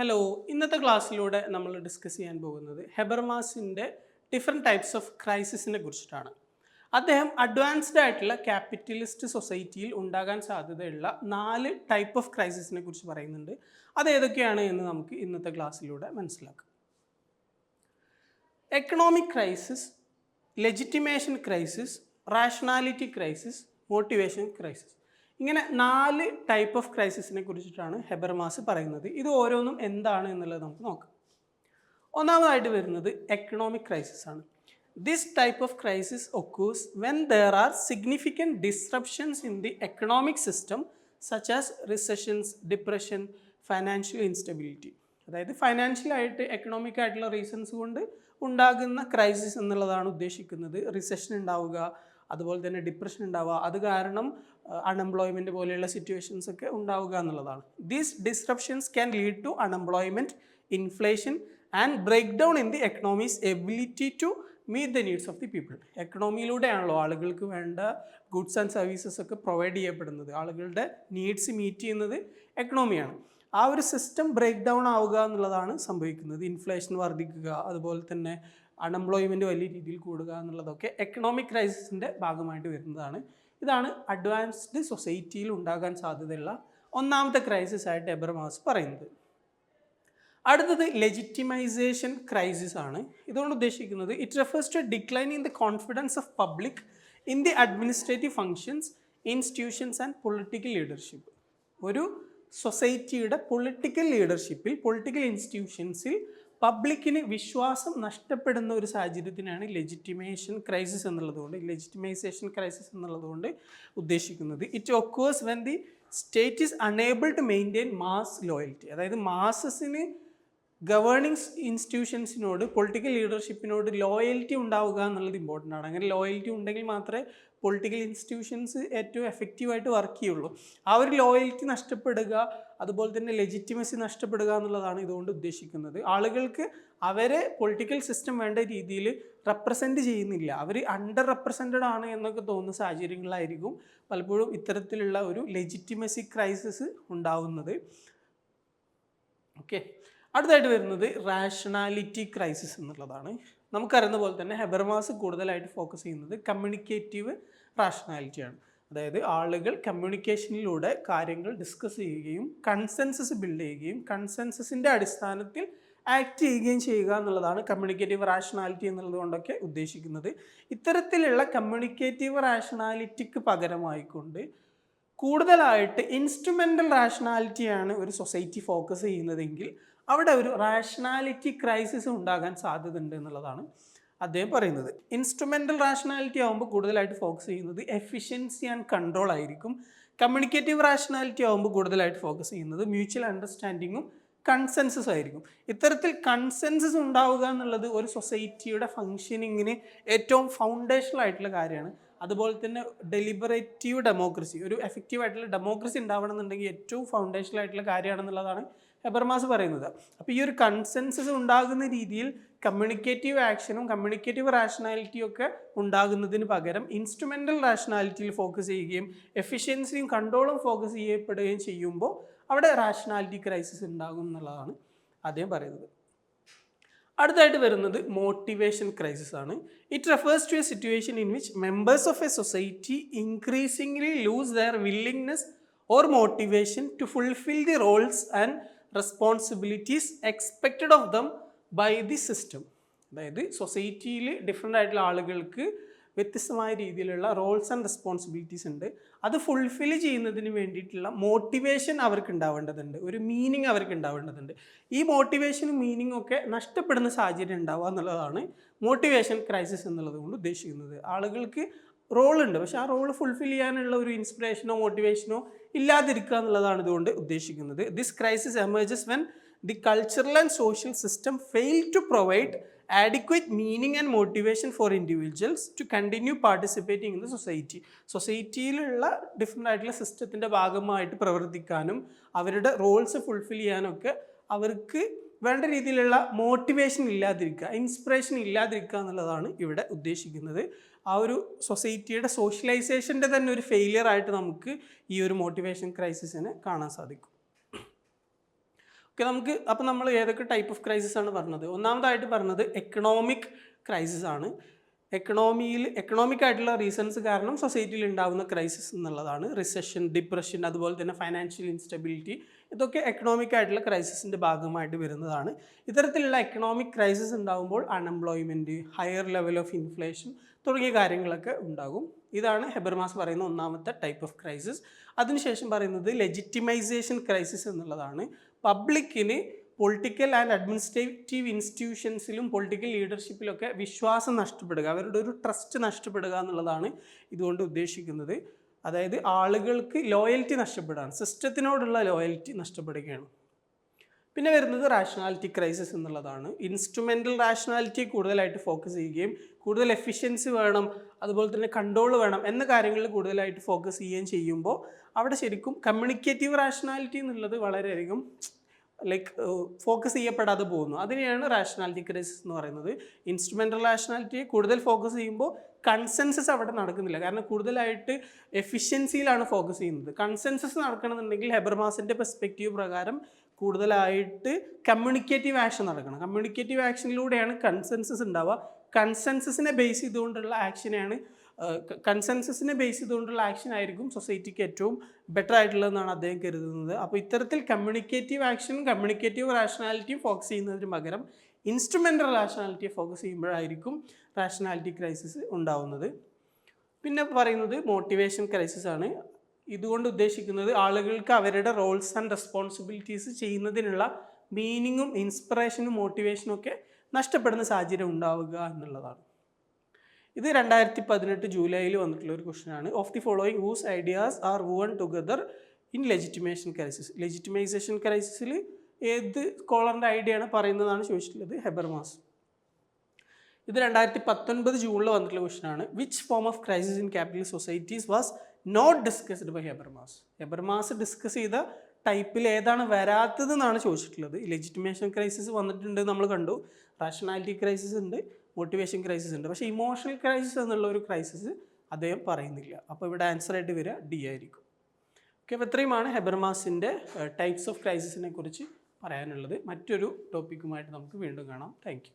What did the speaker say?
Hello ഇന്നത്തെ ക്ലാസ്സിലൂടെ നമ്മൾ discuss ചെയ്യാൻ പോകുന്നത് ഹെബർമാസിന്റെ ഡിഫറെന്റ് ടൈപ്സ് ഓഫ് ക്രൈസിസിനെ കുറിച്ചിട്ടാണ്. അദ്ദേഹം അഡ്വാൻസ്ഡ് ആയിട്ടുള്ള ക്യാപിറ്റലിസ്റ്റ് സൊസൈറ്റിയിൽ ഉണ്ടാകാൻ സാധ്യതയുള്ള നാല് ടൈപ്പ് ഓഫ് ക്രൈസിസിനെ കുറിച്ച് പറയുന്നുണ്ട്. അത് ഏതൊക്കെയാണ് എന്ന് നമുക്ക് ഇന്നത്തെ ക്ലാസ്സിലൂടെ മനസ്സിലാക്കാം. Economic crisis legitimation crisis rationality crisis motivation crisis ഇങ്ങനെ നാല് ടൈപ്പ് ഓഫ് ക്രൈസിസിനെ കുറിച്ചിട്ടാണ് ഹെബർമാസ് പറയുന്നത്. ഇത് ഓരോന്നും എന്താണ് എന്നുള്ളത് നമുക്ക് നോക്കാം. ഒന്നാമതായിട്ട് വരുന്നത് എക്കണോമിക് ക്രൈസിസ് ആണ്. This type of crisis occurs when there are significant disruptions in the economic system such as recessions depression financial instability അതായത് ഫൈനാൻഷ്യലായിട്ട് എക്കണോമിക് ആയിട്ടുള്ള റീസൺസ് കൊണ്ട് ഉണ്ടാകുന്ന ക്രൈസിസ് എന്നുള്ളതാണ് ഉദ്ദേശിക്കുന്നത്. റിസഷൻ ഉണ്ടാവുക അതുപോലെ തന്നെ ഡിപ്രഷൻ ഉണ്ടാവുക. അത് കാരണം അൺഎംപ്ലോയ്മെന്റ് പോലെയുള്ള സിറ്റുവേഷൻസ് ഒക്കെ ഉണ്ടാവുക എന്നുള്ളതാണ്. These disruptions can lead to unemployment inflation and break down in the economy's ability to meet the needs of the people എക്കണോമിയിലൂടെയാണല്ലോ ആളുകൾക്ക് വേണ്ട ഗുഡ്സ് ആൻഡ് സർവീസസ് ഒക്കെ പ്രൊവൈഡ് ചെയ്യപ്പെടുന്നത്. ആളുകളുടെ നീഡ്സ് മീറ്റ് ചെയ്യുന്നത് എക്കണോമിയാണ് ആ ഒരു സിസ്റ്റം ബ്രേക്ക് ഡൗൺ ആവുക എന്നുള്ളതാണ് സംഭവിക്കുന്നത്. ഇൻഫ്ലേഷൻ വർദ്ധിക്കുക അതുപോലെ തന്നെ അൺഎംപ്ലോയ്മെന്റ് വലിയ രീതിയിൽ കൂടുക എന്നുള്ളതൊക്കെ എക്കണോമിക് ക്രൈസിസിന്റെ ഭാഗമായിട്ട് വരുന്നതാണ്. ഇതാണ് അഡ്വാൻസ്ഡ് സൊസൈറ്റിയിൽ ഉണ്ടാകാൻ സാധ്യതയുള്ള ഒന്നാമത്തെ ക്രൈസിസ് ആയിട്ട് എബ്രമാസ് പറയുന്നത്. അടുത്തത് ലെജിറ്റിമൈസേഷൻ ക്രൈസിസ് ആണ്. ഇതുകൊണ്ട് ഉദ്ദേശിക്കുന്നത് it refers to decline in the confidence of public in the administrative functions institutions and political leadership ഒരു സൊസൈറ്റിയുടെ പൊളിറ്റിക്കൽ ലീഡർഷിപ്പിൽ പൊളിറ്റിക്കൽ ഇൻസ്റ്റിറ്റ്യൂഷൻസിൽ പബ്ലിക്കിന് വിശ്വാസം നഷ്ടപ്പെടുന്ന ഒരു സാഹചര്യത്തിനാണ് ലെജിറ്റിമേഷൻ ക്രൈസിസ് എന്നുള്ളതുകൊണ്ട് ലെജിറ്റിമൈസേഷൻ ക്രൈസിസ് എന്നുള്ളതുകൊണ്ട് ഉദ്ദേശിക്കുന്നത്. It occurs when the state is unable to maintain mass loyalty അതായത് മാസസിന് ഗവേണിംഗ് ഇൻസ്റ്റിറ്റ്യൂഷൻസിനോട് പൊളിറ്റിക്കൽ ലീഡർഷിപ്പിനോട് ലോയൽറ്റി ഉണ്ടാവുക എന്നുള്ളത് ഇമ്പോർട്ടന്റ് ആണ്. അങ്ങനെ ലോയൽറ്റി ഉണ്ടെങ്കിൽ മാത്രമേ പൊളിറ്റിക്കൽ ഇൻസ്റ്റിറ്റ്യൂഷൻസ് ഏറ്റവും എഫക്റ്റീവായിട്ട് വർക്ക് ചെയ്യുള്ളൂ. ആ ഒരു ലോയൽറ്റി നഷ്ടപ്പെടുക അതുപോലെ തന്നെ ലെജിറ്റിമസി നഷ്ടപ്പെടുക എന്നുള്ളതാണ് ഇതുകൊണ്ട് ഉദ്ദേശിക്കുന്നത്. ആളുകൾക്ക് അവരെ പൊളിറ്റിക്കൽ സിസ്റ്റം വേണ്ട രീതിയിൽ റെപ്രസെന്റ് ചെയ്യുന്നില്ല. അവർ അണ്ടർ റെപ്രസെന്റഡ് ആണ് എന്നൊക്കെ തോന്നുന്ന സാഹചര്യങ്ങളായിരിക്കും പലപ്പോഴും ഇത്തരത്തിലുള്ള ഒരു ലെജിറ്റിമസി ക്രൈസിസ് ഉണ്ടാവുന്നത്. ഓക്കെ അടുത്തായിട്ട് വരുന്നത് റാഷണാലിറ്റി ക്രൈസിസ് എന്നുള്ളതാണ്. നമുക്കറിയുന്ന പോലെ തന്നെ ഹെബർമാസ് കൂടുതലായിട്ട് ഫോക്കസ് ചെയ്യുന്നത് കമ്മ്യൂണിക്കേറ്റീവ് റാഷണാലിറ്റിയാണ് അതായത് ആളുകൾ കമ്മ്യൂണിക്കേഷനിലൂടെ കാര്യങ്ങൾ ഡിസ്കസ് ചെയ്യുകയും കൺസെൻസസ് ബിൽഡ് ചെയ്യുകയും കൺസെൻസസിന്റെ അടിസ്ഥാനത്തിൽ ആക്ട് ചെയ്യുകയും ചെയ്യുക എന്നുള്ളതാണ് കമ്മ്യൂണിക്കേറ്റീവ് റാഷണാലിറ്റി എന്നുള്ളത് കൊണ്ടൊക്കെ ഉദ്ദേശിക്കുന്നത്. ഇത്തരത്തിലുള്ള കമ്മ്യൂണിക്കേറ്റീവ് റാഷണാലിറ്റിക്ക് പകരമായിക്കൊണ്ട് കൂടുതലായിട്ട് ഇൻസ്ട്രുമെന്റൽ റാഷണാലിറ്റിയാണ് ഒരു സൊസൈറ്റി ഫോക്കസ് ചെയ്യുന്നതെങ്കിൽ അവിടെ ഒരു റാഷണാലിറ്റി ക്രൈസിസ് ഉണ്ടാകാൻ സാധ്യതയുണ്ട് എന്നുള്ളതാണ് അദ്ദേഹം പറയുന്നത്. ഇൻസ്ട്രുമെന്റൽ റാഷണാലിറ്റി ആകുമ്പോൾ കൂടുതലായിട്ട് ഫോക്കസ് ചെയ്യുന്നത് എഫിഷ്യൻസി ആൻഡ് കൺട്രോൾ ആയിരിക്കും. കമ്മ്യൂണിക്കേറ്റീവ് റാഷണാലിറ്റി ആകുമ്പോൾ കൂടുതലായിട്ട് ഫോക്കസ് ചെയ്യുന്നത് മ്യൂച്വൽ അണ്ടർസ്റ്റാൻഡിങ്ങും കൺസെൻസസ് ആയിരിക്കും. ഇത്തരത്തിൽ കൺസെൻസസ് ഉണ്ടാവുക എന്നുള്ളത് ഒരു സൊസൈറ്റിയുടെ ഫങ്ഷനിങ്ങിന് ഏറ്റവും ഫൗണ്ടേഷണൽ ആയിട്ടുള്ള കാര്യമാണ്. അതുപോലെ തന്നെ ഡെലിബറേറ്റീവ് ഡെമോക്രസി ഒരു എഫക്റ്റീവ് ആയിട്ടുള്ള ഡെമോക്രസി ഉണ്ടാവണമെന്നുണ്ടെങ്കിൽ ഏറ്റവും ഫൗണ്ടേഷണൽ ആയിട്ടുള്ള കാര്യമാണെന്നുള്ളതാണ് ഹെബർമാസ് പറയുന്നത്. അപ്പോൾ ഈ ഒരു കൺസെൻസസ് ഉണ്ടാകുന്ന രീതിയിൽ കമ്മ്യൂണിക്കേറ്റീവ് ആക്ഷനും കമ്മ്യൂണിക്കേറ്റീവ് റാഷണാലിറ്റിയും ഒക്കെ ഉണ്ടാകുന്നതിന് പകരം ഇൻസ്ട്രുമെന്റൽ റാഷണാലിറ്റിയിൽ ഫോക്കസ് ചെയ്യുകയും എഫിഷ്യൻസിയും കൺട്രോളും ഫോക്കസ് ചെയ്യപ്പെടുകയും ചെയ്യുമ്പോൾ അവിടെ റാഷണാലിറ്റി ക്രൈസിസ് ഉണ്ടാകും എന്നുള്ളതാണ് അദ്ദേഹം പറയുന്നത്. അടുത്തായിട്ട് വരുന്നത് മോട്ടിവേഷൻ ക്രൈസിസ് ആണ്. It refers to a situation in which members of a society increasingly lose their willingness or motivation to fulfil the roles and responsibilities expected of them by the system അതായത് സൊസൈറ്റിയിൽ different ആയിട്ടുള്ള ആളുകൾക്ക് വ്യത്യസ്തമായ രീതിയിലുള്ള Rolls and responsibilities ഉണ്ട്. അത് fulfil ചെയ്യുന്നതിന് വേണ്ടിയിട്ടുള്ള മോട്ടിവേഷൻ അവർക്ക് ഉണ്ടാവേണ്ടതുണ്ട്. ഒരു മീനിങ് അവർക്ക് ഉണ്ടാവേണ്ടതുണ്ട്. ഈ മോട്ടിവേഷനും മീനിങ്ങും ഒക്കെ നഷ്ടപ്പെടുന്ന സാഹചര്യം ഉണ്ടാവുക എന്നുള്ളതാണ് മോട്ടിവേഷൻ ക്രൈസിസ് എന്നുള്ളത് കൊണ്ട് ഉദ്ദേശിക്കുന്നത്. ആളുകൾക്ക് റോളുണ്ട്. പക്ഷെ ആ റോൾ ഫുൾഫിൽ ചെയ്യാനുള്ള ഒരു ഇൻസ്പിറേഷനോ മോട്ടിവേഷനോ ഇല്ലാതിരിക്കുക എന്നുള്ളതാണ് ഇതുകൊണ്ട് ഉദ്ദേശിക്കുന്നത്. This crisis emerges when the cultural and social system fail to provide adequate meaning and motivation for individuals to continue participating in the society സൊസൈറ്റിയിലുള്ള different ആയിട്ടുള്ള സിസ്റ്റത്തിന്റെ ഭാഗമായിട്ട് പ്രവർത്തിക്കാനും അവരുടെ റോൾസ് ഫുൾഫിൽ ചെയ്യാനൊക്കെ അവർക്ക് വേണ്ട രീതിയിലുള്ള മോട്ടിവേഷൻ ഇല്ലാതിരിക്കുക ഇൻസ്പിറേഷൻ ഇല്ലാതിരിക്കുക എന്നുള്ളതാണ് ഇവിടെ ഉദ്ദേശിക്കുന്നത്. ആ ഒരു സൊസൈറ്റിയുടെ സോഷ്യലൈസേഷന്റെ തന്നെ ഒരു ഫെയിലിയർ ആയിട്ട് നമുക്ക് ഈ ഒരു മോട്ടിവേഷൻ ക്രൈസിസിനെ കാണാൻ സാധിക്കും. ഓക്കെ നമുക്ക് അപ്പോൾ നമ്മൾ ഏതൊക്കെ ടൈപ്പ് ഓഫ് ക്രൈസിസ് ആണ് പറഞ്ഞത്? ഒന്നാമതായിട്ട് പറഞ്ഞത് എക്കണോമിക് ക്രൈസിസ് ആണ്. എക്കണോമിയിൽ എക്കണോമിക് ആയിട്ടുള്ള റീസൺസ് കാരണം സൊസൈറ്റിയിൽ ഉണ്ടാകുന്ന ക്രൈസിസ് എന്നുള്ളതാണ്. റിസഷൻ ഡിപ്രഷൻ അതുപോലെ തന്നെ ഫൈനാൻഷ്യൽ ഇൻസ്റ്റബിലിറ്റി ഇതൊക്കെ എക്കണോമിക് ആയിട്ടുള്ള ക്രൈസിസിന്റെ ഭാഗമായിട്ട് വരുന്നതാണ്. ഇത്തരത്തിലുള്ള എക്കണോമിക് ക്രൈസിസ് ഉണ്ടാകുമ്പോൾ unemployment higher level of inflation തുടങ്ങിയ കാര്യങ്ങളൊക്കെ ഉണ്ടാകും. ഇതാണ് ഹെബർമാസ് പറയുന്ന ഒന്നാമത്തെ ടൈപ്പ് ഓഫ് ക്രൈസിസ് അതിനുശേഷം പറയുന്നത് ലെജിറ്റിമൈസേഷൻ ക്രൈസിസ് എന്നുള്ളതാണ്. പബ്ലിക്കിന് പൊളിറ്റിക്കൽ ആൻഡ് അഡ്മിനിസ്ട്രേറ്റീവ് ഇൻസ്റ്റിറ്റ്യൂഷൻസിലും പൊളിറ്റിക്കൽ ലീഡർഷിപ്പിലൊക്കെ വിശ്വാസം നഷ്ടപ്പെടുക അവരുടെ ഒരു ട്രസ്റ്റ് നഷ്ടപ്പെടുക എന്നുള്ളതാണ് ഇതുകൊണ്ട് ഉദ്ദേശിക്കുന്നത്. അതായത് ആളുകൾക്ക് ലോയൽറ്റി നഷ്ടപ്പെടുകയാണ് സിസ്റ്റത്തിനോടുള്ള ലോയൽറ്റി നഷ്ടപ്പെടുകയാണ്. പിന്നെ വരുന്നത് റാഷണാലിറ്റി ക്രൈസിസ് എന്നുള്ളതാണ്. ഇൻസ്ട്രുമെന്റൽ റാഷണാലിറ്റി കൂടുതലായിട്ട് ഫോക്കസ് ചെയ്യുകയും കൂടുതൽ എഫിഷ്യൻസി വേണം അതുപോലെ തന്നെ കൺട്രോൾ വേണം എന്ന കാര്യങ്ങളിൽ കൂടുതലായിട്ട് ഫോക്കസ് ചെയ്യുകയും ചെയ്യുമ്പോൾ അവിടെ ശരിക്കും കമ്മ്യൂണിക്കേറ്റീവ് റാഷണാലിറ്റി എന്നുള്ളത് വളരെയധികം ലൈക്ക് ഫോക്കസ് ചെയ്യപ്പെടാതെ പോകുന്നു. അതിനെയാണ് റാഷണാലിറ്റി ക്രൈസിസ് എന്ന് പറയുന്നത്. ഇൻസ്ട്രുമെന്റൽ റാഷണാലിറ്റിയെ കൂടുതൽ ഫോക്കസ് ചെയ്യുമ്പോൾ കൺസെൻസസ് അവിടെ നടക്കുന്നില്ല. കാരണം കൂടുതലായിട്ട് എഫിഷ്യൻസിയിലാണ് ഫോക്കസ് ചെയ്യുന്നത്. കൺസെൻസസ് നടക്കണമെന്നുണ്ടെങ്കിൽ ഹെബർമാസിന്റെ പെർസ്പെക്റ്റീവ് പ്രകാരം കൂടുതലായിട്ട് കമ്മ്യൂണിക്കേറ്റീവ് ആക്ഷൻ നടക്കണം. കമ്മ്യൂണിക്കേറ്റീവ് ആക്ഷനിലൂടെയാണ് കൺസെൻസസ് ഉണ്ടാവുക. കൺസെൻസസിനെ ബേസ് ചെയ്തുകൊണ്ടുള്ള ആക്ഷനെയാണ് കൺസെൻസസിനെ ബേസ് ചെയ്തുകൊണ്ടുള്ള ആക്ഷൻ ആയിരിക്കും സൊസൈറ്റിക്ക് ഏറ്റവും ബെറ്റർ ആയിട്ടുള്ളതെന്നാണ് അദ്ദേഹം കരുതുന്നത്. അപ്പോൾ ഇത്തരത്തിൽ കമ്മ്യൂണിക്കേറ്റീവ് ആക്ഷനും കമ്മ്യൂണിക്കേറ്റീവ് റാഷണാലിറ്റിയും ഫോക്കസ് ചെയ്യുന്നതിന് പകരം ഇൻസ്ട്രുമെന്റൽ റാഷണാലിറ്റിയെ ഫോക്കസ് ചെയ്യുമ്പോഴായിരിക്കും റാഷണാലിറ്റി ക്രൈസിസ് ഉണ്ടാവുന്നത്. പിന്നെ പറയുന്നത് മോട്ടിവേഷൻ ക്രൈസിസ് ആണ്. ഇതുകൊണ്ട് ഉദ്ദേശിക്കുന്നത് ആളുകൾക്ക് അവരുടെ റോൾസ് ആൻഡ് റെസ്പോൺസിബിലിറ്റീസ് ചെയ്യുന്നതിനുള്ള മീനിങ്ങും ഇൻസ്പിറേഷനും മോട്ടിവേഷനും ഒക്കെ നഷ്ടപ്പെടുന്ന സാഹചര്യം ഉണ്ടാവുക എന്നുള്ളതാണ്. ഇത് രണ്ടായിരത്തി പതിനെട്ട് ജൂലൈയിൽ വന്നിട്ടുള്ള ഒരു ക്വസ്റ്റൻ ആണ്. Of the following whose ideas are woven together in legitimation crisis legitimization ക്രൈസിസിൽ ഏത് സ്കോളറിന്റെ ഐഡിയ ആണ് പറയുന്നതാണ് ചോദിച്ചിട്ടുള്ളത് ഹെബർമാസ്. ഇത് രണ്ടായിരത്തി പത്തൊൻപത് ജൂണിൽ വന്നിട്ടുള്ള ക്വസ്റ്റൻ ആണ്. Which form of crisis in capital societies was not discussed by Habermas? Habermas discuss ചെയ്ത ടൈപ്പിൽ ഏതാണ് വരാത്തതെന്നാണ് ചോദിച്ചിട്ടുള്ളത്. ലെജിറ്റിമേഷൻ ക്രൈസിസ് വന്നിട്ടുണ്ട് നമ്മൾ കണ്ടു. റാഷണാലിറ്റി ക്രൈസിസ് ഉണ്ട്. മോട്ടിവേഷൻ ക്രൈസിസ് ഉണ്ട്. പക്ഷേ ഇമോഷണൽ ക്രൈസിസ് എന്നുള്ള ഒരു ക്രൈസിസ് അദ്ദേഹം പറയുന്നില്ല. അപ്പോൾ ഇവിടെ ആൻസർ ആയിട്ട് വരിക ഡി ആയിരിക്കും. ഓക്കെ അപ്പോൾ ഇത്രയുമാണ് ഹെബർമാസിന്റെ ടൈപ്സ് ഓഫ് ക്രൈസിസിനെ കുറിച്ച് പറയാനുള്ളത്. മറ്റൊരു ടോപ്പിക്കുമായിട്ട് നമുക്ക് വീണ്ടും കാണാം. താങ്ക്